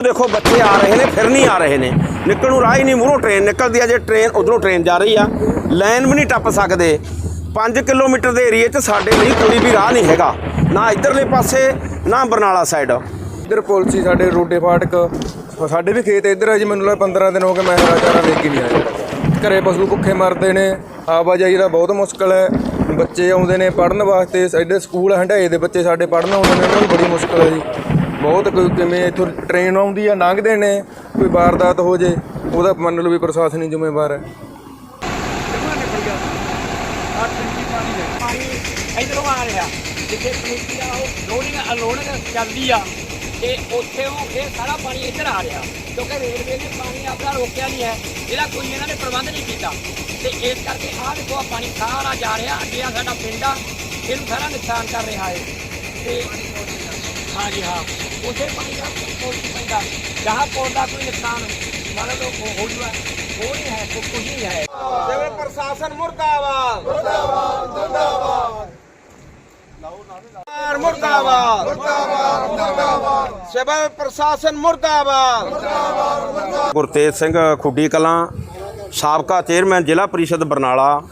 ਦੇਖੋ, ਬੱਚੇ ਆ ਰਹੇ ਨੇ, ਫਿਰ ਨਹੀਂ ਆ ਰਹੇ ਨੇ। ਨਿਕਲ ਨੂੰ ਰਾਹ ਹੀ ਨਹੀਂ, ਮੂਹਰੋਂ ਟ੍ਰੇਨ ਨਿਕਲਦੀ ਆ, ਜੇ ਟ੍ਰੇਨ ਉਧਰੋਂ ਟ੍ਰੇਨ ਜਾ ਰਹੀ ਆ, ਲਾਈਨ ਵੀ ਨਹੀਂ ਟੱਪ ਸਕਦੇ। 5 ਕਿਲੋਮੀਟਰ ਦੇ ਏਰੀਏ 'ਚ ਸਾਡੇ ਲਈ ਕੋਈ ਵੀ ਰਾਹ ਨਹੀਂ ਹੈਗਾ, ਨਾ ਇਧਰਲੇ ਪਾਸੇ, ਨਾ ਬਰਨਾਲਾ ਸਾਈਡ ਇੱਧਰ ਪੁਲਿਸ ਸੀ ਸਾਡੇ ਰੋਡੇ ਫਾਟਕ, ਸਾਡੇ ਵੀ ਖੇਤ ਇੱਧਰ ਹੈ ਜੀ, ਮੈਨੂੰ ਲੱਗਾ 15 ਦਿਨ ਹੋ ਗਏ, ਮੈਂ ਹਰਾ ਚਾਰਾ ਲੈ ਕੇ ਨਹੀਂ ਆਇਆ। ਘਰੇ ਪਸ਼ੂ ਭੁੱਖੇ ਮਰਦੇ ਨੇ, ਆਵਾਜਾਈ ਦਾ ਬਹੁਤ ਮੁਸ਼ਕਲ ਹੈ। ਬੱਚੇ ਆਉਂਦੇ ਨੇ ਪੜਨ ਵਾਸਤੇ, ਸਾਡੇ ਸਕੂਲ ਹੰਡਾਏ ਦੇ ਬੱਚੇ ਸਾਡੇ ਪੜਨ ਆਉਂਦੇ ਨੇ, ਉਹਨਾਂ ਨੂੰ ਬੜੀ ਮੁਸ਼ਕਲ ਹੈ ਜੀ। ਬਹੁਤ ਕੋਈ ਕਿਵੇਂ ਇੱਥੋਂ ਟ੍ਰੇਨ ਆਉਂਦੀ ਆ, ਲੰਘਦੇ ਨੇ, ਕੋਈ ਵਾਰਦਾਤ ਹੋ ਜੇ, ਉਹਦਾ ਮੰਨ ਲਓ ਵੀ ਪ੍ਰਸ਼ਾਸਨ ਹੀ ਜ਼ਿੰਮੇਵਾਰ ਹੈ। ਇਧਰੋਂ ਆ ਰਿਹਾ, ਜਿੱਥੇ ਪਨੀਰੀ ਆ ਉਹ ਲੋਡਿੰਗ ਅਨਲੋਡਿੰਗ ਚੱਲਦੀ ਆ, ਤੇ ਉੱਥੇ ਉਹ ਫਿਰ ਸਾਰਾ ਪਾਣੀ ਇੱਧਰ ਆ ਰਿਹਾ, ਕਿਉਂਕਿ ਰੇਲਵੇ ਨੇ ਪਾਣੀ ਆਪਣਾ ਰੋਕਿਆ ਨਹੀਂ ਹੈ ਇਹਦਾ ਕੋਈ ਇਹਨਾਂ ਨੇ ਪ੍ਰਬੰਧ ਨਹੀਂ ਕੀਤਾ, ਤੇ ਇਸ ਕਰਕੇ ਆਹ ਦੇਖੋ ਆ ਪਾਣੀ ਸਾਰਾ ਜਾ ਰਿਹਾ ਅੱਗੇ ਆ ਸਾਡਾ ਪਿੰਡ ਆ, ਇਹਨੂੰ ਸਾਰਾ ਨੁਕਸਾਨ ਕਰ ਰਿਹਾ ਹੈ। ਤੇ ਪਾਣੀ ਦਾ ਕੋਈ ਨਹੀਂ ਪੈਂਦਾ। ਜਹਾਂ ਪੁਲ ਦਾ ਕੋਈ ਨੁਕਸਾਨ ਮੰਨ ਲਓ ਉਹ ਹੋ ਜੂਗਾ। ਉਹ ਨਹੀਂ ਹੈ ਕੁਝ ਨਹੀਂ ਹੈ। ਸਿਵਲ ਪ੍ਰਸ਼ਾਸਨ ਮੁਰਦਾਬਾਦ। ਮੁਰਦਾਬਾਦ ਮੁਰਦਾਬਾਦ। ਮੁਰਦਾਬਾਦ ਸਿਵਲ ਪ੍ਰਸ਼ਾਸਨ ਮੁਰਦਾਬਾਦ। ਗੁਰਤੇਜ ਸਿੰਘ ਖੁੱਡੀ ਕਲਾਂ ਸਾਬਕਾ ਚੇਅਰਮੈਨ ਜ਼ਿਲ੍ਹਾ ਪਰਿਸ਼ਦ ਬਰਨਾਲਾ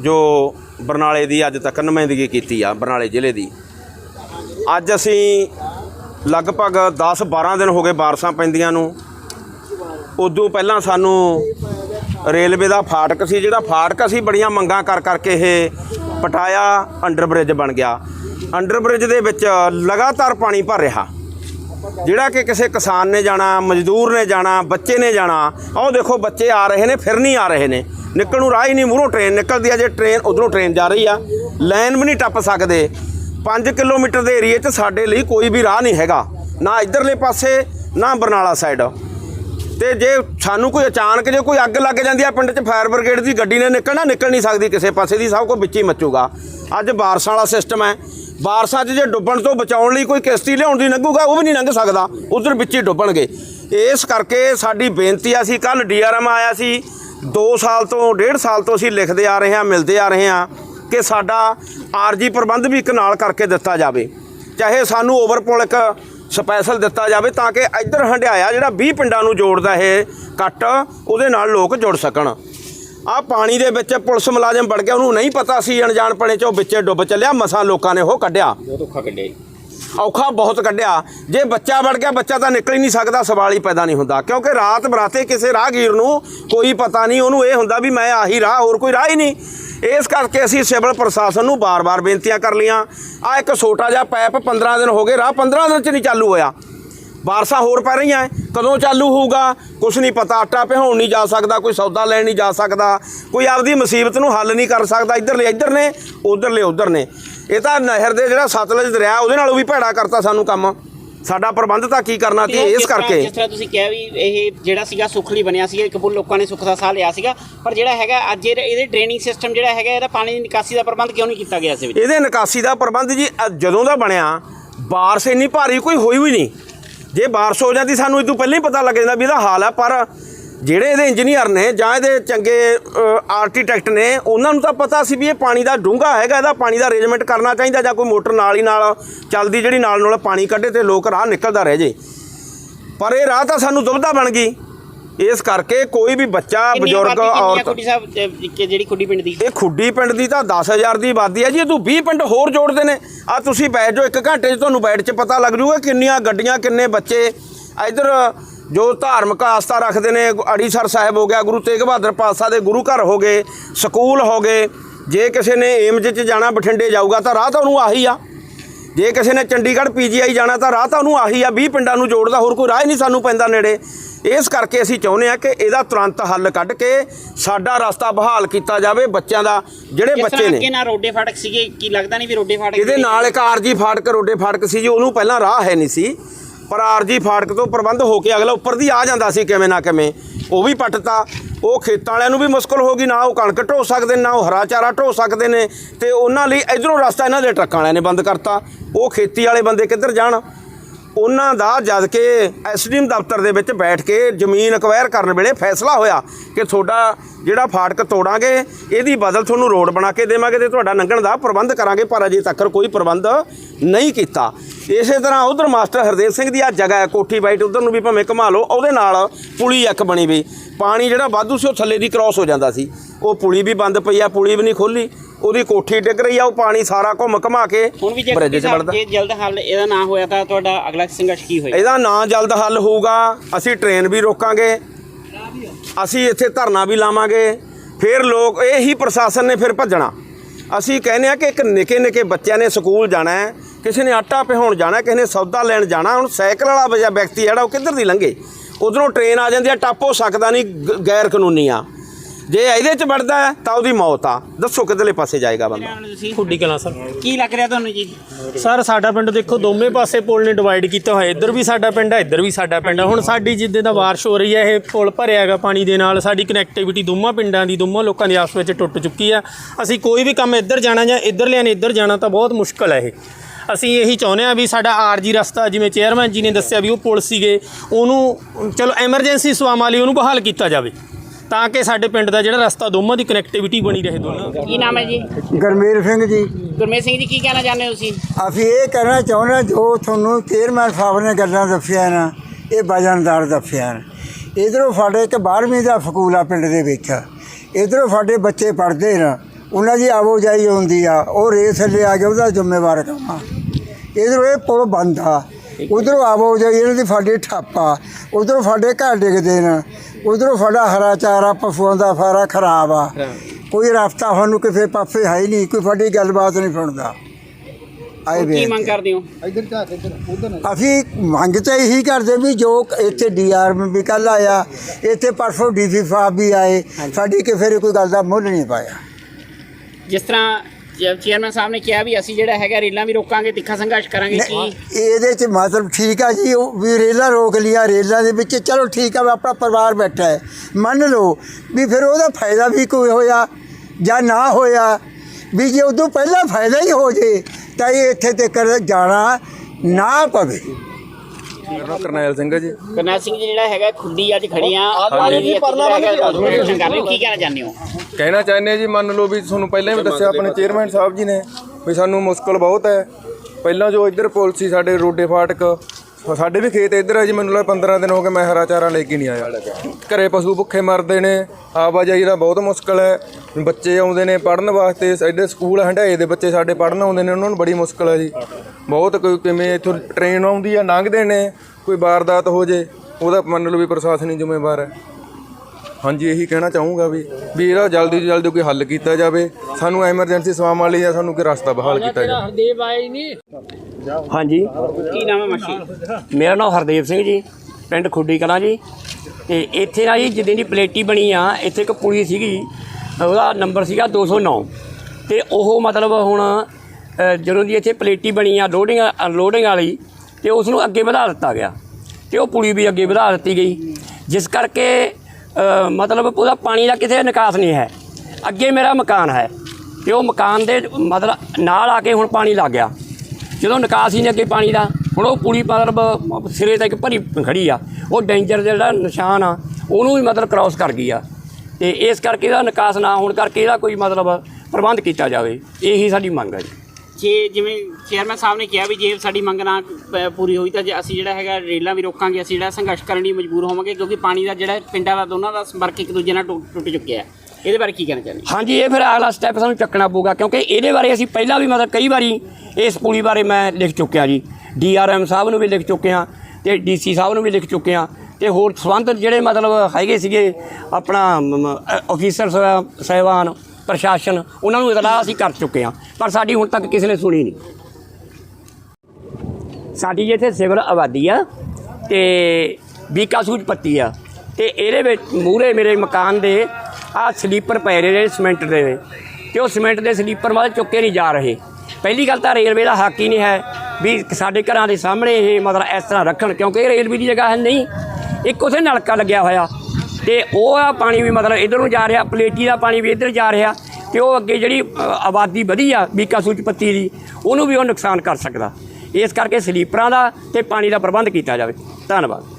ਜੋ ਬਰਨਾਲੇ ਦੀ ਅੱਜ ਤੱਕ ਨੁਮਾਇੰਦਗੀ ਕੀਤੀ ਆ ਬਰਨਾਲੇ ਜ਼ਿਲ੍ਹੇ ਦੀ। ਅੱਜ ਅਸੀਂ ਲਗਭਗ 10-12 ਦਿਨ ਹੋ ਗਏ ਬਾਰਸ਼ਾਂ ਪੈਂਦੀਆਂ ਨੂੰ। ਉਦੋਂ ਪਹਿਲਾਂ ਸਾਨੂੰ ਰੇਲਵੇ ਦਾ ਫਾਟਕ ਸੀ, ਜਿਹੜਾ ਫਾਟਕ ਅਸੀਂ ਬੜੀਆਂ ਮੰਗਾਂ ਕਰ ਕਰਕੇ ਇਹ ਪਟਾਇਆ ਅੰਡਰ ਬ੍ਰਿਜ ਬਣ ਗਿਆ। ਅੰਡਰ ਬ੍ਰਿਜ ਦੇ ਵਿੱਚ ਲਗਾਤਾਰ ਪਾਣੀ ਭਰ ਰਿਹਾ। ਜਿਹੜਾ ਕਿ ਕਿਸੇ ਕਿਸਾਨ ਨੇ ਜਾਣਾ, ਮਜ਼ਦੂਰ ਨੇ ਜਾਣਾ, ਬੱਚੇ ਨੇ ਜਾਣਾ ਉਹ ਦੇਖੋ ਬੱਚੇ ਆ ਰਹੇ ਨੇ, ਫਿਰ ਨਹੀਂ ਆ ਰਹੇ ਨੇ। ਨਿਕਲ ਨੂੰ ਰਾਹ ਹੀ ਨਹੀਂ, ਮੂਹਰੋਂ ਟ੍ਰੇਨ ਨਿਕਲਦੀ ਆ, ਜੇ ਟ੍ਰੇਨ ਉਧਰੋਂ ਟ੍ਰੇਨ ਜਾ ਰਹੀ ਆ ਲਾਈਨ ਵੀ ਨਹੀਂ ਟੱਪ ਸਕਦੇ। 5 ਕਿਲੋਮੀਟਰ ਦੇ ਏਰੀਏ 'ਚ ਸਾਡੇ ਲਈ ਕੋਈ ਵੀ ਰਾਹ ਨਹੀਂ ਹੈਗਾ। ਨਾ ਇਧਰਲੇ ਪਾਸੇ, ਨਾ ਬਰਨਾਲਾ ਸਾਈਡ ਤੇ ਜੇ ਸਾਨੂੰ ਕੋਈ ਅਚਾਨਕ ਜੇ ਕੋਈ ਅੱਗ ਲੱਗ ਜਾਂਦੀ ਆ ਪਿੰਡ 'ਚ ਫਾਇਰ ਬ੍ਰਿਗੇਡ ਦੀ ਗੱਡੀ ਨੇ ਨਿਕਲਣਾ, ਨਿਕਲ ਨਹੀਂ ਸਕਦੀ ਕਿਸੇ ਪਾਸੇ ਦੀ, ਸਭ ਕੋ ਵਿੱਚ ਹੀ ਮੱਚੂਗਾ। ਅੱਜ ਬਾਰਸਾਂ ਵਾਲਾ ਸਿਸਟਮ ਹੈ। ਬਾਰਸਾਂ 'ਚ ਜੇ ਡੁੱਬਣ ਤੋਂ ਬਚਾਉਣ ਲਈ ਕੋਈ ਕਿਸ਼ਤੀ ਲਿਆਉਣ ਦੀ ਲੰਘੂਗਾ ਉਹ ਵੀ ਨਹੀਂ ਲੰਘ ਸਕਦਾ। ਉਧਰ ਵਿੱਚ ਹੀ ਡੁੱਬਣਗੇ। ਇਸ ਕਰਕੇ ਸਾਡੀ ਬੇਨਤੀ ਆ ਸੀ ਕੱਲ ਡੀਆਰਐਮ ਆਇਆ ਸੀ। 2 ਸਾਲ ਤੋਂ 1.5 ਸਾਲ ਤੋਂ ਅਸੀਂ ਲਿਖਦੇ ਆ ਰਹੇ ਹਾਂ, ਮਿਲਦੇ ਆ ਰਹੇ ਹਾਂ। ਕਿ ਸਾਡਾ ਆਰਜੀ ਪ੍ਰਬੰਧ ਵੀ ਇੱਕ ਨਾਲ ਕਰਕੇ ਦਿੱਤਾ ਜਾਵੇ। ਚਾਹੇ ਸਾਨੂੰ ਓਵਰਪੁਲ ਇੱਕ ਸਪੈਸ਼ਲ ਦਿੱਤਾ ਜਾਵੇ ਤਾਂ ਕਿ ਇੱਧਰ ਹੰਡਿਆਇਆ ਜਿਹੜਾ 20 ਪਿੰਡਾਂ ਨੂੰ ਜੋੜਦਾ ਇਹ ਕੱਟ, ਉਹਦੇ ਨਾਲ ਲੋਕ ਜੁੜ ਸਕਣ। ਆ ਪਾਣੀ ਦੇ ਵਿੱਚ ਪੁਲਿਸ ਮੁਲਾਜ਼ਮ ਵੜ ਗਿਆ, ਉਹਨੂੰ ਨਹੀਂ ਪਤਾ ਸੀ, ਅਣਜਾਣ ਪਣੇ ਚ ਉਹ ਵਿੱਚੇ ਡੁੱਬ ਚੱਲਿਆ, ਮਸਾਂ ਲੋਕਾਂ ਨੇ ਉਹ ਕੱਢਿਆ। ਬਹੁਤ ਔਖਾ ਕੱਢੇ ਔਖਾ ਬਹੁਤ ਕੱਢਿਆ। ਜੇ ਬੱਚਾ ਵੜ ਗਿਆ, ਬੱਚਾ ਤਾਂ ਨਿਕਲ ਹੀ ਨਹੀਂ ਸਕਦਾ, ਸਵਾਲ ਹੀ ਪੈਦਾ ਨਹੀਂ ਹੁੰਦਾ। ਕਿਉਂਕਿ ਰਾਤ ਬਰਾਤੇ ਕਿਸੇ ਰਾਹਗੀਰ ਨੂੰ ਕੋਈ ਪਤਾ ਨਹੀਂ, ਉਹਨੂੰ ਇਹ ਹੁੰਦਾ ਵੀ ਮੈਂ ਆਹੀ ਰਾਹ, ਹੋਰ ਕੋਈ ਰਾਹ ਹੀ ਨਹੀਂ। ਇਸ ਕਰਕੇ ਅਸੀਂ ਸਿਵਲ ਪ੍ਰਸ਼ਾਸਨ ਨੂੰ ਬਾਰ-ਬਾਰ ਬੇਨਤੀਆਂ ਕਰ ਲੀਆਂ ਆ ਇੱਕ ਛੋਟਾ ਜਿਹਾ ਪਾਈਪ 15 ਦਿਨ ਹੋ ਗਏ, ਰਾਹ 15 ਦਿਨ ਚ ਨਹੀਂ ਚਾਲੂ ਹੋਇਆ। ਬਾਰਸਾ ਹੋਰ ਪੈ ਰਹੀਆਂ ਹੈ। ਕਦੋਂ ਚਾਲੂ ਹੋਊਗਾ? ਕੁਛ ਨਹੀਂ ਪਤਾ। ਆਟਾ ਪਿਹਾਉਣ ਨਹੀਂ ਜਾ ਸਕਦਾ ਕੋਈ ਸੌਦਾ ਲੈਣ ਨਹੀਂ ਜਾ ਸਕਦਾ ਕੋਈ ਆਪਦੀ ਮੁਸੀਬਤ ਨੂੰ ਹੱਲ ਨਹੀਂ ਕਰ ਸਕਦਾ। ਇੱਧਰਲੇ ਇੱਧਰ ਨੇ ਉਧਰਲੇ ਉਧਰ ਨੇ। ਇਹ ਤਾਂ ਨਹਿਰ ਦੇ ਜਿਹੜਾ ਸਤਲੁਜ ਦਰਿਆ ਉਹਦੇ ਨਾਲੋਂ ਵੀ ਭੈੜਾ ਕਰਤਾ ਸਾਨੂੰ ਕੰਮ। ਸਾਡਾ ਪ੍ਰਬੰਧ ਤਾਂ ਕੀ ਕਰਨਾ ਸੀ ਇਸ ਕਰਕੇ। ਜਿਸ ਤਰ੍ਹਾਂ ਤੁਸੀਂ ਕਿਹਾ ਵੀ ਇਹ ਜਿਹੜਾ ਸੀਗਾ ਸੁਖਲੀ ਬਣਿਆ ਸੀਗਾ ਇੱਕ ਪੁੱਲ ਲੋਕਾਂ ਨੇ ਸੁੱਖ ਦਾ ਸਾਹ ਲਿਆ ਸੀਗਾ ਪਰ ਜਿਹੜਾ ਹੈਗਾ ਅੱਜ ਇਹਦੇ- ਡਰੇਨਿੰਗ ਸਿਸਟਮ ਜਿਹੜਾ ਹੈਗਾ ਇਹਦਾ ਪਾਣੀ ਦੀ ਨਿਕਾਸੀ ਦਾ ਪ੍ਰਬੰਧ ਕਿਉਂ ਨਹੀਂ ਕੀਤਾ ਗਿਆ ਇਸ ਵਿੱਚ? ਇਹਦੇ ਨਿਕਾਸੀ ਦਾ ਪ੍ਰਬੰਧ ਜੀ ਜਦੋਂ ਦਾ ਬਣਿਆ ਬਾਰਿਸ਼ ਇੰਨੀ ਭਾਰੀ ਕੋਈ ਹੋਈ ਵੀ ਨਹੀਂ। ਜੇ ਬਾਰਿਸ਼ ਹੋ ਜਾਂਦੀ, ਸਾਨੂੰ ਇਹ ਤੋਂ ਪਹਿਲਾਂ ਹੀ ਪਤਾ ਲੱਗ ਜਾਂਦਾ ਵੀ ਇਹਦਾ ਹਾਲ ਹੈ ਪਰ ਜਿਹੜੇ ਇਹਦੇ ਇੰਜੀਨੀਅਰ ਨੇ ਜਾਂ ਇਹਦੇ ਚੰਗੇ ਆਰਕੀਟੈਕਟ ਨੇ, ਉਹਨਾਂ ਨੂੰ ਤਾਂ ਪਤਾ ਸੀ ਵੀ ਇਹ ਪਾਣੀ ਦਾ ਡੂੰਘਾ ਹੈਗਾ, ਇਹਦਾ ਪਾਣੀ ਦਾ ਅਰੇਂਜਮੈਂਟ ਕਰਨਾ ਚਾਹੀਦਾ ਜਾਂ ਕੋਈ ਮੋਟਰ ਨਾਲ ਹੀ ਨਾਲ ਚੱਲਦੀ ਜਿਹੜੀ ਨਾਲ ਨਾਲ ਪਾਣੀ ਕੱਢੇ ਤੇ ਲੋਕ ਰਾਹ ਨਿਕਲਦਾ ਰਹਿ ਜੇ। ਪਰ ਇਹ ਰਾਹ ਤਾਂ ਸਾਨੂੰ ਦੁਬਧਾ ਬਣ ਗਈ। ਇਸ ਕਰਕੇ ਕੋਈ ਵੀ ਬੱਚਾ ਬਜ਼ੁਰਗ ਆ ਔਰਤ ਖੁੱਡੀ ਸਾਹਿਬ ਕਿ ਜਿਹੜੀ ਖੁੱਡੀ ਪਿੰਡ ਦੀ? ਇਹ ਖੁੱਡੀ ਪਿੰਡ ਦੀ ਤਾਂ 10000 ਦੀ ਆਬਾਦੀ ਹੈ ਜੀ ਇਹ ਤੂੰ 20 ਪਿੰਡ ਹੋਰ ਜੋੜਦੇ ਨੇ। ਆ ਤੁਸੀਂ ਬੈਠ ਜਾਓ ਇੱਕ ਘੰਟੇ 'ਚ ਤੁਹਾਨੂੰ ਬੈਠ 'ਚ ਪਤਾ ਲੱਗ ਜੂਗਾ ਕਿੰਨੀਆਂ ਗੱਡੀਆਂ ਕਿੰਨੇ ਬੱਚੇ। ਇਧਰ ਜੋ ਧਾਰਮਿਕ ਆਸਥਾ ਰੱਖਦੇ ਨੇ ਅੜੀਸਰ ਸਾਹਿਬ ਹੋ ਗਿਆ ਗੁਰੂ ਤੇਗ ਬਹਾਦਰ ਪਾਤਸ਼ਾਹ ਦੇ ਗੁਰੂ ਘਰ ਹੋ ਗਏ ਸਕੂਲ ਹੋ ਗਏ। ਜੇ ਕਿਸੇ ਨੇ ਏਮਜ 'ਚ ਜਾਣਾ ਬਠਿੰਡੇ ਜਾਊਗਾ ਤਾਂ ਰਾਹ ਤਾਂ ਉਹਨੂੰ ਆਹੀ ਆ। ਜੇ ਕਿਸੇ ਨੇ ਚੰਡੀਗੜ੍ਹ ਪੀਜੀਆਈ ਜਾਣਾ ਤਾਂ ਰਾਹ ਤਾਂ ਉਹਨੂੰ ਆਹੀ ਆ 20 ਪਿੰਡਾਂ ਨੂੰ ਜੋੜਦਾ ਹੋਰ ਕੋਈ ਰਾਹ ਹੀ ਨਹੀਂ ਸਾਨੂੰ ਪੈਂਦਾ ਨੇੜੇ। ਇਸ ਕਰਕੇ ਅਸੀਂ ਚਾਹੁੰਦੇ ਆ ਕਿ ਇਹਦਾ ਤੁਰੰਤ ਹੱਲ ਕੱਢ ਕੇ ਸਾਡਾ ਰਸਤਾ ਬਹਾਲ ਕੀਤਾ ਜਾਵੇ ਬੱਚਿਆਂ ਦਾ ਜਿਹੜੇ ਬੱਚੇ ਨੇ। ਅੱਗੇ ਨਾਲ ਰੋਡੇ ਫਾਟਕ ਸੀਗੇ ਕੀ ਲੱਗਦਾ ਨਹੀਂ ਵੀ ਰੋਡੇ ਫਾਟਕ ਇਹਦੇ ਨਾਲ ਇੱਕ ਆਰਜੀ ਫਾਟਕ ਰੋਡੇ ਫਾਟਕ ਸੀ ਜੀ ਉਹਨੂੰ ਪਹਿਲਾਂ ਰਾਹ ਹੈ ਨਹੀਂ ਸੀ। ਪਰ ਆਰਜੀ ਫਾਟਕ ਤੋਂ ਪ੍ਰਬੰਧ ਹੋ ਕੇ ਅਗਲਾ ਉੱਪਰ ਦੀ ਆ ਜਾਂਦਾ ਸੀ ਕਿਵੇਂ ਨਾ ਕਿਵੇਂ। ਉਹ ਵੀ ਪੱਟਤਾ, ਉਹ ਖੇਤਾਂ ਵਾਲਿਆਂ ਨੂੰ ਵੀ ਮੁਸ਼ਕਲ ਹੋ ਗਈ, ਨਾ ਉਹ ਕਣਕ ਢੋ ਸਕਦੇ, ਨੇ ਨਾ ਉਹ ਹਰਾ ਚਾਰਾ ਢੋ ਸਕਦੇ ਨੇ, ਤੇ ਉਹਨਾਂ ਲਈ ਇਧਰੋਂ ਰਸਤਾ ਇਹਨਾਂ ਦੇ ਟਰੱਕਾਂ ਵਾਲਿਆਂ ਨੇ ਬੰਦ ਕਰਤਾ। ਉਹ ਖੇਤੀ ਵਾਲੇ ਬੰਦੇ ਕਿੱਧਰ ਜਾਣ? ਉਹਨਾਂ ਦਾ ਜਦ ਕਿ ਐਸਡੀਐਮ ਦਫ਼ਤਰ ਦੇ ਵਿੱਚ ਬੈਠ ਕੇ ਜ਼ਮੀਨ ਅਕਵਾਇਰ ਕਰਨ ਵੇਲੇ ਫੈਸਲਾ ਹੋਇਆ ਕਿ ਤੁਹਾਡਾ ਜਿਹੜਾ ਫਾਟਕ ਤੋੜਾਂਗੇ, ਇਹਦੀ ਬਦਲ ਤੁਹਾਨੂੰ ਰੋਡ ਬਣਾ ਕੇ ਦੇਵਾਂਗੇ ਤੇ ਤੁਹਾਡਾ ਲੰਘਣ ਦਾ ਪ੍ਰਬੰਧ ਕਰਾਂਗੇ, ਪਰ ਅਜੇ ਤੱਕ ਕੋਈ ਪ੍ਰਬੰਧ ਨਹੀਂ ਕੀਤਾ। ਇਸੇ ਤਰ੍ਹਾਂ ਉਧਰ ਮਾਸਟਰ ਹਰਦੇਵ ਸਿੰਘ ਦੀ ਆ ਜਗ੍ਹਾ ਹੈ, ਕੋਠੀ ਬਾਈਟ, ਉਧਰ ਨੂੰ ਵੀ ਭਾਵੇਂ ਘੁਮਾ ਲਓ, ਉਹਦੇ ਨਾਲ ਪੁਲੀ ਇੱਕ ਬਣੀ ਵੀ। ਪਾਣੀ ਜਿਹੜਾ ਵਾਧੂ ਸੀ, ਉਹ ਥੱਲੇ ਦੀ ਕ੍ਰਾਸ ਹੋ ਜਾਂਦਾ ਸੀ। ਉਹ ਪੁਲੀ ਵੀ ਬੰਦ ਪਈ ਆ, ਪੁਲੀ ਵੀ ਨਹੀਂ ਖੋਲੀ। ਉਹਦੀ ਕੋਠੀ ਡਿੱਗ ਰਹੀ ਆ ਉਹ ਪਾਣੀ ਸਾਰਾ ਘੁੰਮ ਘਮਾ ਕੇ ਹੁਣ ਵੀ ਜੇ ਬ੍ਰਿਜ 'ਚ ਵੜਦਾ। ਜੇ ਜਲਦ ਹੱਲ ਇਹਦਾ ਨਾ ਹੋਇਆ ਤਾਂ ਤੁਹਾਡਾ ਅਗਲਾ ਸੰਘਰਸ਼ ਕੀ ਹੋਏਗਾ? ਇਹਦਾ ਨਾ ਜਲਦ ਹੱਲ ਹੋਊਗਾ ਅਸੀਂ ਟ੍ਰੇਨ ਵੀ ਰੋਕਾਂਗੇ ਅਸੀਂ ਇੱਥੇ ਧਰਨਾ ਵੀ ਲਾਵਾਂਗੇ ਫਿਰ ਲੋਕ ਇਹੀ ਪ੍ਰਸ਼ਾਸਨ ਨੇ ਫਿਰ ਭੱਜਣਾ। ਅਸੀਂ ਕਹਿੰਦੇ ਆ ਕਿ ਇੱਕ ਨਿੱਕੇ ਨਿੱਕੇ ਬੱਚਿਆਂ ਨੇ ਸਕੂਲ ਜਾਣਾ ਹੈ ਕਿਸੇ ਨੇ ਆਟਾ ਪਿਹਾਉਣ ਜਾਣਾ ਕਿਸੇ ਨੇ ਸੌਦਾ ਲੈਣ ਜਾਣਾ ਹੁਣ ਸਾਈਕਲ ਵਾਲਾ ਵਿਅਕਤੀ ਜਿਹੜਾ ਉਹ ਕਿੱਧਰ ਦੀ ਲੰਘੇ? ਉਧਰੋਂ ਟ੍ਰੇਨ ਆ ਜਾਂਦੀ ਆ ਟੱਪ ਹੋ ਸਕਦਾ ਨਹੀਂ ਗੈਰ ਕਾਨੂੰਨੀ ਆ। ਜੇ ਇਹਦੇ 'ਚ ਵੜਦਾ ਹੈ, ਤਾਂ ਉਹਦੀ ਮੌਤ ਆ। ਦੱਸੋ ਕਿੱਧਰਲੇ ਪਾਸੇ ਜਾਏਗਾ ਬੰਦਾ? ਤੁਸੀਂ ਖੁੱਡੀ ਕਲਾਂ ਸਰ। ਕੀ ਲੱਗ ਰਿਹਾ ਤੁਹਾਨੂੰ ਜੀ? ਸਰ ਸਾਡਾ ਪਿੰਡ ਦੇਖੋ ਦੋਵੇਂ ਪਾਸੇ ਪੁਲ ਨੇ ਡਿਵਾਈਡ ਕੀਤਾ ਹੋਇਆ। ਇੱਧਰ ਵੀ ਸਾਡਾ ਪਿੰਡ ਹੈ ਇੱਧਰ ਵੀ ਸਾਡਾ ਪਿੰਡ ਹੈ। ਹੁਣ ਸਾਡੀ ਜਿੱਦੇ ਦਾ ਬਾਰਿਸ਼ ਹੋ ਰਹੀ ਹੈ ਇਹ ਪੁਲ ਭਰਿਆ ਹੈਗਾ ਪਾਣੀ ਦੇ ਨਾਲ। ਸਾਡੀ ਕਨੈਕਟੀਵਿਟੀ ਦੋਵਾਂ ਪਿੰਡਾਂ ਦੀ ਦੋਵਾਂ ਲੋਕਾਂ ਦੀ ਆਪਸ ਵਿੱਚ ਟੁੱਟ ਚੁੱਕੀ ਆ ਅਸੀਂ ਕੋਈ ਵੀ ਕੰਮ ਇੱਧਰ ਜਾਣਾ ਜਾਂ ਇੱਧਰ ਲਿਆਣੇ ਇੱਧਰ ਜਾਣਾ ਤਾਂ ਬਹੁਤ ਮੁਸ਼ਕਲ ਹੈ ਇਹ। ਅਸੀਂ ਇਹੀ ਚਾਹੁੰਦੇ ਆ ਵੀ ਸਾਡਾ ਆਰਜੀ ਰਸਤਾ ਜਿਵੇਂ ਚੇਅਰਮੈਨ ਜੀ ਨੇ ਦੱਸਿਆ ਵੀ ਉਹ ਪੁਲ ਸੀਗੇ ਉਹਨੂੰ ਚਲੋ ਐਮਰਜੈਂਸੀ ਸੇਵਾਵਾਂ ਲਈ ਉਹਨੂੰ ਬਹਾਲ ਕੀਤਾ ਜਾਵੇ। ਤਾਂ ਕਿ ਸਾਡੇ ਪਿੰਡ ਦਾ ਜਿਹੜਾ ਰਸਤਾ ਦੋਵਾਂ ਦੀ ਕਨੈਕਟੀਵਿਟੀ ਬਣੀ ਰਹੇ ਦੋਨਾਂ ਦੀ ਕੀ ਨਾਮ ਹੈ ਜੀ? ਗਰਮੇਲ ਸਿੰਘ ਜੀ। ਗੁਰਮੇਸ਼ ਸਿੰਘ ਜੀ ਕੀ ਕਹਿਣਾ ਚਾਹੁੰਦੇ ਹੋ ਤੁਸੀਂ? ਅਸੀਂ ਇਹ ਕਹਿਣਾ ਚਾਹੁੰਦੇ ਹਾਂ, ਜੋ ਤੁਹਾਨੂੰ ਚੇਅਰਮੈਨ ਸਾਹਿਬ ਨੇ ਗੱਲਾਂ ਦੱਸੀਆਂ ਨਾ ਇਹ ਵਜਨਦਾਰ ਦੱਸੀਆਂ ਇਧਰੋਂ ਸਾਡੇ ਇੱਕ 12ਵੀਂ ਦਾ ਸਕੂਲ ਆ ਪਿੰਡ ਦੇ ਵਿੱਚ। ਇਧਰੋਂ ਸਾਡੇ ਬੱਚੇ ਪੜ੍ਹਦੇ ਨੇ ਉਹਨਾਂ ਦੀ ਆਵਾਜਾਈ ਹੁੰਦੀ ਆ ਉਹ ਰੇਸ ਥੱਲੇ ਆ ਕੇ ਉਹਦਾ ਜ਼ਿੰਮੇਵਾਰ ਕੰਮ ਇਧਰੋਂ ਇਹ ਪੁਲ ਬੰਦ ਆ ਉਧਰੋਂ ਆਵਾਜਾਈ ਇਹਨਾਂ ਦੀ ਸਾਡੇ ਠੱਪ ਆ ਉਧਰੋਂ ਸਾਡੇ ਘਰ ਡਿੱਗਦੇ ਨੇ। ਉਧਰੋਂ ਸਾਡਾ ਹਰਾ ਚਾਰਾ ਪਸ਼ੂਆਂ ਦਾ ਸਾਰਾ ਖਰਾਬ ਆ। ਕੋਈ ਰਸਤਾ ਸਾਨੂੰ ਕਿਸੇ ਪਾਸੇ ਹੈ ਹੀ ਨਹੀਂ ਕੋਈ ਸਾਡੀ ਗੱਲਬਾਤ ਨਹੀਂ ਸੁਣਦਾ। ਆਏ ਕੀ ਵੇ ਮੰਗ ਕਰਦੇ ਹੋ? ਅਸੀਂ ਮੰਗ ਤਾਂ ਇਹੀ ਕਰਦੇ ਵੀ ਜੋ ਇੱਥੇ ਡੀਆਰ ਵੀ ਕੱਲ ਆਇਆ ਇੱਥੇ ਪਰਸੋਂ ਡੀਸੀ ਸਾਹਿਬ ਵੀ ਆਏ ਸਾਡੀ ਕਿਸੇ ਨੇ ਕੋਈ ਗੱਲ ਦਾ ਮੁੱਲ ਨਹੀਂ ਪਾਇਆ। ਜਿਸ ਤਰ੍ਹਾਂ ਚੇਅਰਮੈਨ ਸਾਹਿਬ ਨੇ ਕਿਹਾ ਵੀ ਅਸੀਂ ਜਿਹੜਾ ਹੈਗਾ ਰੇਲਾਂ ਵੀ ਰੋਕਾਂਗੇ ਤਿੱਖਾ ਸੰਘਰਸ਼ ਕਰਾਂਗੇ ਕੀ? ਇਹਦੇ ਚ ਮਤਲਬ ਠੀਕ ਆ ਜੀ ਉਹ ਵੀ ਰੇਲਾਂ ਰੋਕ ਲਿਆ ਰੇਲਾਂ ਦੇ ਵਿੱਚ ਚਲੋ ਠੀਕ ਆ ਆਪਣਾ ਪਰਿਵਾਰ ਬੈਠਾ ਹੈ। ਮੰਨ ਲਓ ਵੀ ਫਿਰ ਉਹਦਾ ਫਾਇਦਾ ਵੀ ਕੋਈ ਹੋਇਆ ਜਾਂ ਨਾ ਹੋਇਆ ਵੀ ਜੇ ਉਦੋਂ ਪਹਿਲਾਂ ਫਾਇਦਾ ਹੀ ਹੋ ਜੇ ਤਾਂ ਇਹ ਇੱਥੇ ਤੱਕ ਜਾਣਾ ਨਾ ਪਵੇ। ਮੇਰਾ ਨਾਮ ਕਰਨੈਲ ਸਿੰਘ ਹੈ ਜੀ। ਕਰਨਾਲ ਸਿੰਘ ਜੀ ਜਿਹੜਾ ਹੈਗਾ ਖੁੱਡੀ ਅੱਜ ਖੜੀਆਂ ਪਾਣੀ ਦੀ ਪਰਨਾ ਕਰ ਰਹੇ ਹੋ ਕੀ ਕਹਿਣਾ ਚਾਹੁੰਦੇ ਹੋ? ਕਹਿਣਾ ਚਾਹੁੰਦੇ ਜੀ ਮੰਨ ਲਓ ਵੀ ਤੁਹਾਨੂੰ ਪਹਿਲਾਂ ਵੀ ਦੱਸਿਆ ਆਪਣੇ ਚੇਅਰਮੈਨ ਸਾਹਿਬ ਜੀ ਨੇ ਵੀ ਸਾਨੂੰ ਮੁਸ਼ਕਲ ਬਹੁਤ ਹੈ। ਪਹਿਲਾਂ ਜੋ ਇੱਧਰ ਪੁਲ ਸੀ ਸਾਡੇ ਰੋਡੇ ਫਾਟਕ ਸਾਡੇ ਵੀ ਖੇਤ ਇੱਧਰ ਹੈ ਜੀ ਮੈਨੂੰ ਲੱਗਦਾ 15 ਦਿਨ ਹੋ ਗਏ ਮੈਂ ਹਰਾ ਚਾਰਾ ਲੈ ਕੇ ਨਹੀਂ ਆਇਆ ਘਰੇ ਪਸ਼ੂ ਭੁੱਖੇ ਮਰਦੇ ਨੇ ਆਵਾਜਾਈ ਦਾ ਬਹੁਤ ਮੁਸ਼ਕਲ ਹੈ। ਬੱਚੇ ਆਉਂਦੇ ਨੇ ਪੜਨ ਵਾਸਤੇ ਸਾਡੇ ਸਕੂਲ ਹੰਡਾਏ ਦੇ ਬੱਚੇ ਸਾਡੇ ਪੜਨ ਆਉਂਦੇ ਨੇ ਉਹਨਾਂ ਨੂੰ ਬੜੀ ਮੁਸ਼ਕਲ ਹੈ ਜੀ। ਬਹੁਤ ਕੋਈ ਕਿਵੇਂ ਇੱਥੋਂ ਟ੍ਰੇਨ ਆਉਂਦੀ ਆ ਲੰਘਦੇ ਨੇ ਕੋਈ ਵਾਰਦਾਤ ਹੋ ਜੇ ਉਹਦਾ ਮੰਨ ਲਓ ਵੀ ਪ੍ਰਸ਼ਾਸਨੀ ਜ਼ਿੰਮੇਵਾਰ ਹੈ। ਹਾਂਜੀ ਇਹੀ ਕਹਿਣਾ ਚਾਹੂੰਗਾ ਵੀ ਵੀ ਇਹਦਾ ਜਲਦੀ ਤੋਂ ਜਲਦੀ ਕੋਈ ਹੱਲ ਕੀਤਾ ਜਾਵੇ। ਸਾਨੂੰ ਐਮਰਜੈਂਸੀ ਸੇਵਾਵਾਂ ਲਈ ਜਾਂ ਸਾਨੂੰ ਕੋਈ ਰਸਤਾ ਬਹਾਲ ਕੀਤਾ ਜਾਵੇ। ਹਾਂਜੀ। ਕੀ ਨਾਮ ਹੈ ਮਸ਼ੀ? ਮੇਰਾ ਨਾਮ ਹਰਦੇਵ ਸਿੰਘ ਜੀ ਪਿੰਡ ਖੁੱਡੀ ਕਲਾਂ ਜੀ। ਤੇ ਇੱਥੇ ਨਾ ਜੀ ਜਿੱਦਾਂ ਦੀ ਪਲੇਟੀ ਬਣੀ ਆ ਇੱਥੇ ਇੱਕ ਪੁਲੀ ਸੀਗੀ ਉਹਦਾ ਨੰਬਰ ਸੀਗਾ 209 ਤੇ ਉਹ ਮਤਲਬ ਹੁਣ ਜਦੋਂ ਦੀ ਇੱਥੇ ਪਲੇਟੀ ਬਣੀ ਆ ਲੋਡਿੰਗ ਅਨਲੋਡਿੰਗ ਵਾਲੀ ਤੇ ਉਸ ਨੂੰ ਅੱਗੇ ਵਧਾ ਦਿੱਤਾ ਗਿਆ। ਤੇ ਉਹ ਪੁਲੀ ਵੀ ਅੱਗੇ ਵਧਾ ਦਿੱਤੀ ਗਈ। ਜਿਸ ਕਰਕੇ ਮਤਲਬ ਉਹਦਾ ਪਾਣੀ ਦਾ ਕਿਤੇ ਨਿਕਾਸ ਨਹੀਂ ਹੈ। ਅੱਗੇ ਮੇਰਾ ਮਕਾਨ ਹੈ। ਤੇ ਉਹ ਮਕਾਨ ਦੇ ਮਤਲਬ ਨਾਲ ਆ ਕੇ ਹੁਣ ਪਾਣੀ ਲੱਗ ਗਿਆ। ਜਦੋਂ ਨਿਕਾਸ ਹੀ ਨਹੀਂ ਅੱਗੇ ਪਾਣੀ ਦਾ, ਹੁਣ ਉਹ ਪੂਰੀ ਮਤਲਬ ਸਿਰੇ ਤੱਕ ਭਰੀ ਖੜੀ ਆ। ਉਹ ਡੇਂਜਰ ਜਿਹੜਾ ਨਿਸ਼ਾਨ ਆ, ਉਹਨੂੰ ਵੀ ਮਤਲਬ ਕ੍ਰਾਸ ਕਰ ਗਈ ਆ। ਤੇ ਇਸ ਕਰਕੇ ਇਹਦਾ ਨਿਕਾਸ ਨਾ ਹੋਣ ਕਰਕੇ ਇਹਦਾ ਕੋਈ ਮਤਲਬ ਪ੍ਰਬੰਧ ਕੀਤਾ ਜਾਵੇ। ਇਹੀ ਸਾਡੀ ਮੰਗ ਹੈ ਜੀ। ਜੇ ਜਿਵੇਂ ਚੇਅਰਮੈਨ ਸਾਹਿਬ ਨੇ ਕਿਹਾ ਵੀ ਜੇ ਸਾਡੀ ਮੰਗ ਨਾ ਪੂਰੀ ਹੋਈ ਤਾਂ ਜੇ ਅਸੀਂ ਜਿਹੜਾ ਹੈਗਾ ਰੇਲਾਂ ਵੀ ਰੋਕਾਂਗੇ, ਅਸੀਂ ਜਿਹੜਾ ਸੰਘਰਸ਼ ਕਰਨ ਲਈ ਮਜਬੂਰ ਹੋਵਾਂਗੇ, ਕਿਉਂਕਿ ਪਾਣੀ ਦਾ ਜਿਹੜਾ ਪਿੰਡਾਂ ਦਾ, ਦੋਨਾਂ ਦਾ ਸੰਪਰਕ ਇੱਕ ਦੂਜੇ ਨਾਲ ਟੁੱਟ ਟੁੱਟ ਚੁੱਕਿਆ ਹੈ। ਇਹਦੇ ਬਾਰੇ ਕੀ ਕਹਿਣਾ ਚਾਹੁੰਦੇ ਹਾਂਜੀ, ਇਹ ਫਿਰ ਅਗਲਾ ਸਟੈਪ ਸਾਨੂੰ ਚੱਕਣਾ ਪਊਗਾ, ਕਿਉਂਕਿ ਇਹਦੇ ਬਾਰੇ ਅਸੀਂ ਪਹਿਲਾਂ ਵੀ ਮਤਲਬ ਕਈ ਵਾਰੀ ਇਸ ਪੁਲੀ ਬਾਰੇ ਮੈਂ ਲਿਖ ਚੁੱਕਿਆ ਜੀ। ਡੀਆਰਐਮ ਸਾਹਿਬ ਨੂੰ ਵੀ ਲਿਖ ਚੁੱਕੇ ਹਾਂ ਤੇ ਡੀਸੀ ਸਾਹਿਬ ਨੂੰ ਵੀ ਲਿਖ ਚੁੱਕੇ ਹਾਂ ਤੇ ਹੋਰ ਸੰਬੰਧਿਤ ਜਿਹੜੇ ਮਤਲਬ ਹੈਗੇ ਸੀਗੇ ਆਪਣਾ ਅਫੀਸਰ ਸਾਹਿਬਾਨ, ਪ੍ਰਸ਼ਾਸਨ, ਉਹਨਾਂ ਨੂੰ ਇਤਲਾਹ ਅਸੀਂ ਕਰ ਚੁੱਕੇ ਹਾਂ, ਪਰ ਸਾਡੀ ਹੁਣ ਤੱਕ ਕਿਸੇ ਨੇ ਸੁਣੀ ਨਹੀਂ। ਸਾਡੀ ਇੱਥੇ ਸਿਵਲ ਆਬਾਦੀ ਆ ਤੇ ਬੀਕਾ ਸੂਚ ਪੱਤੀ ਆ ਤੇ ਇਹਦੇ ਵਿੱਚ ਮੂਰੇ ਮੇਰੇ ਮਕਾਨ ਦੇ ਆ ਸਲੀਪਰ ਪੈ ਰਹੇ ਨੇ ਸੀਮੈਂਟ ਦੇ ਨੇ ਤੇ ਉਹ ਸੀਮੈਂਟ ਦੇ ਸਲੀਪਰ ਮਤਲਬ ਚੁੱਕੇ ਨਹੀਂ ਜਾ ਰਹੇ। ਪਹਿਲੀ ਗੱਲ ਤਾਂ ਰੇਲਵੇ ਦਾ ਹੱਕ ਹੀ ਨਹੀਂ ਹੈ ਵੀ ਸਾਡੇ ਘਰਾਂ ਦੇ ਸਾਹਮਣੇ ਇਹ ਮਤਲਬ ਇਸ ਤਰ੍ਹਾਂ ਰੱਖਣ, ਕਿਉਂਕਿ ਇਹ ਰੇਲਵੇ ਦੀ ਜਗ੍ਹਾ ਹੈ ਨਹੀਂ। ਇੱਕ ਉਥੇ ਨਲਕਾ ਲੱਗਿਆ ਹੋਇਆ ਤੇ ਉਹ ਆ ਪਾਣੀ ਵੀ ਮਤਲਬ ਇਧਰ ਨੂੰ ਜਾ ਰਿਹਾ, ਪਲੇਟੀ ਦਾ ਪਾਣੀ ਵੀ ਇੱਧਰ ਜਾ ਰਿਹਾ ਤੇ ਉਹ ਅੱਗੇ ਜਿਹੜੀ ਆਬਾਦੀ ਵਧੀ ਆ ਬੀਕਾ ਸੂਚ ਪੱਤੀ ਦੀ, ਉਹਨੂੰ ਵੀ ਉਹ ਨੁਕਸਾਨ ਕਰ ਸਕਦਾ। ਇਸ ਕਰਕੇ ਸਲੀਪਰਾਂ ਦਾ ਤੇ ਪਾਣੀ ਦਾ ਪ੍ਰਬੰਧ ਕੀਤਾ ਜਾਵੇ। ਧੰਨਵਾਦ।